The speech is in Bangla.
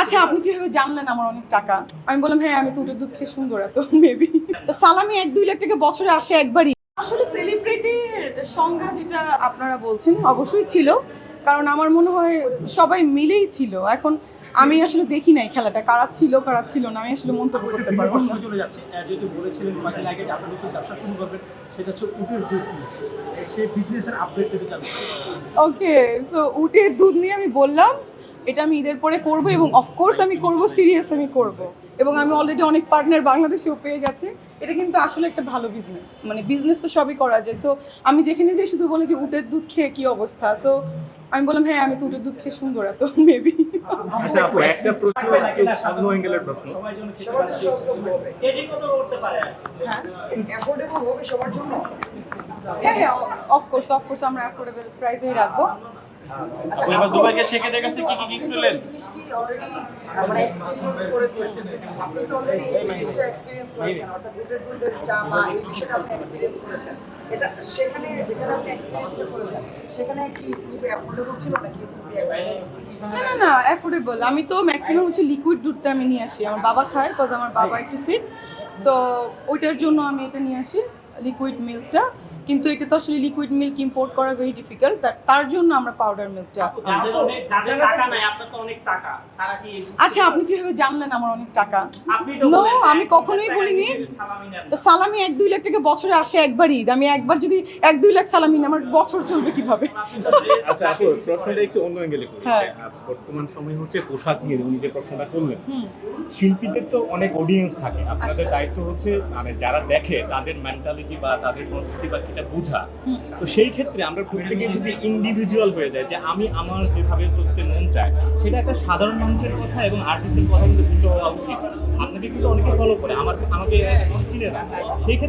আচ্ছা আপনি কীভাবে জানলেন আমার অনেক টাকা? আমি বললাম হ্যাঁ আমি তো উটের দুধ খেয়ে সুন্দর এত মেবি সালামি এক দুই লাখ টাকা বছরে আসে একবারই। আসলে সেলিব্রিটির সংজ্ঞা যেটা আপনারা বলছেন অবশ্যই ছিল। কারণ আমার মনে হয় সবাই মিলেই ছিল। এখন আমি আসলে দেখি নাই খেলাটা কারা ছিল কারা ছিল না আমি আসলে মন্তব্য করতে পারব না। চলে যাচ্ছে। যেহেতু বলেছিলেন কয়েকদিন আগে যে আপনি ব্যবসা শুরু করবেন সেটা হচ্ছে উটের দুধ। সেই বিজনেসের আপডেট পেতে চান ওকে সো উটের দুধ নিয়ে আমি বললাম এটা আমি ঈদের পরে করব এবং অফকোর্স আমি করব সিরিয়াস আমি করব। এবং আমি অলরেডি অনেক পার্টনার বাংলাদেশেও পেয়ে গেছে। এটা কিন্তু আসলে একটা ভালো বিজনেস মানে বিজনেস তো সবই করা যায়। সো আমি যেখানে যাই শুধু বলি যে উটের দুধ খেয়ে কি অবস্থা? সো আমি বললাম হ্যাঁ আমি তো উটের দুধ খেয়ে সুন্দর এত মেবি আচ্ছা আপু একটা প্রশ্ন অন্য অ্যাঙ্গেলের প্রশ্ন। সবার পারে। জন্য সহজলভ্য হবে। হ্যাঁ। অ্যাফোর্ডেবল হবে সবার জন্য? হ্যাঁ হ্যাঁ অফকোর্স অফকোর্স আমরা অ্যাফোর্ডেবল প্রাইসেই রাখব। আচ্ছা, এবার আপনি কাছে কি কি পেলেন? জিনিসটি অলরেডি মানে এক্সপেরিয়েন্স করেছেন। আপনি তো অলরেডি এই জিনিসটা এক্সপেরিয়েন্স করেছেন অর্থাৎ দুধের দুধের চা বা এই বিষয়টা আপনি এক্সপেরিয়েন্স করেছেন। এটা সেখানে যেখানে আপনি এক্সপেরিয়েন্সটা করেছেন সেখানে কি খুব অ্যাফোর্ডেবল ছিল নাকি খুবই না না না অ্যাফোর্ডেবল আমি তো ম্যাক্সিমাম হচ্ছে লিকুইড দুধটা আমি নিয়ে আসি। আমার বাবা খায় বিকজ আমার বাবা একটু সিক সো ওইটার জন্য আমি এটা নিয়ে আসি লিকুইড মিল্কটা কিন্তু এটা তো আসলে লিকুইড মিল্ক ইম্পোর্ট করা ভেরি ডিফিকাল্ট তার জন্য আমরা পাউডার মিল্কটা যাদের অনেক টাকা নাই আপনার অনেক টাকা। তারা কি আচ্ছা আপনি কীভাবে জানলেন আমার অনেক টাকা? যে আমি কখনোই বলিনি। সালামি নেন তো সালামি এক দুই লাখ টাকা বছরে আসে একবার ঈদ আমি একবার যদি এক দুই লাখ সালামি আমার বছর চলবে কীভাবে? আচ্ছা আপু প্রশ্নটা একটু অন্য অ্যাঙ্গেলে করি। হ্যাঁ। বর্তমান সময় হচ্ছে পোশাক নিয়ে উনি যে প্রশ্নটা করলেন শিল্পীদের তো অনেক অডিয়েন্স থাকে। আপনাদের দায়িত্ব হচ্ছে মানে যারা দেখে তাদের মেন্টালিটি বা তাদের সংস্কৃতি বা এটা বোঝা। তো সেই ক্ষেত্রে আমরা প্রত্যেকে যদি ইন্ডিভিজুয়াল হয়ে যায় যে আমি আমার যেভাবে চলতে মন চায় সেটা একটা সাধারণ মানুষের কথা এবং আর্টিস্টের কথা কিন্তু ভিন্ন হওয়া উচিত। আপনাকে কিন্তু অনেকে ফলো করে আমার আমাকে চিনে না। সেই ক্ষেত্রে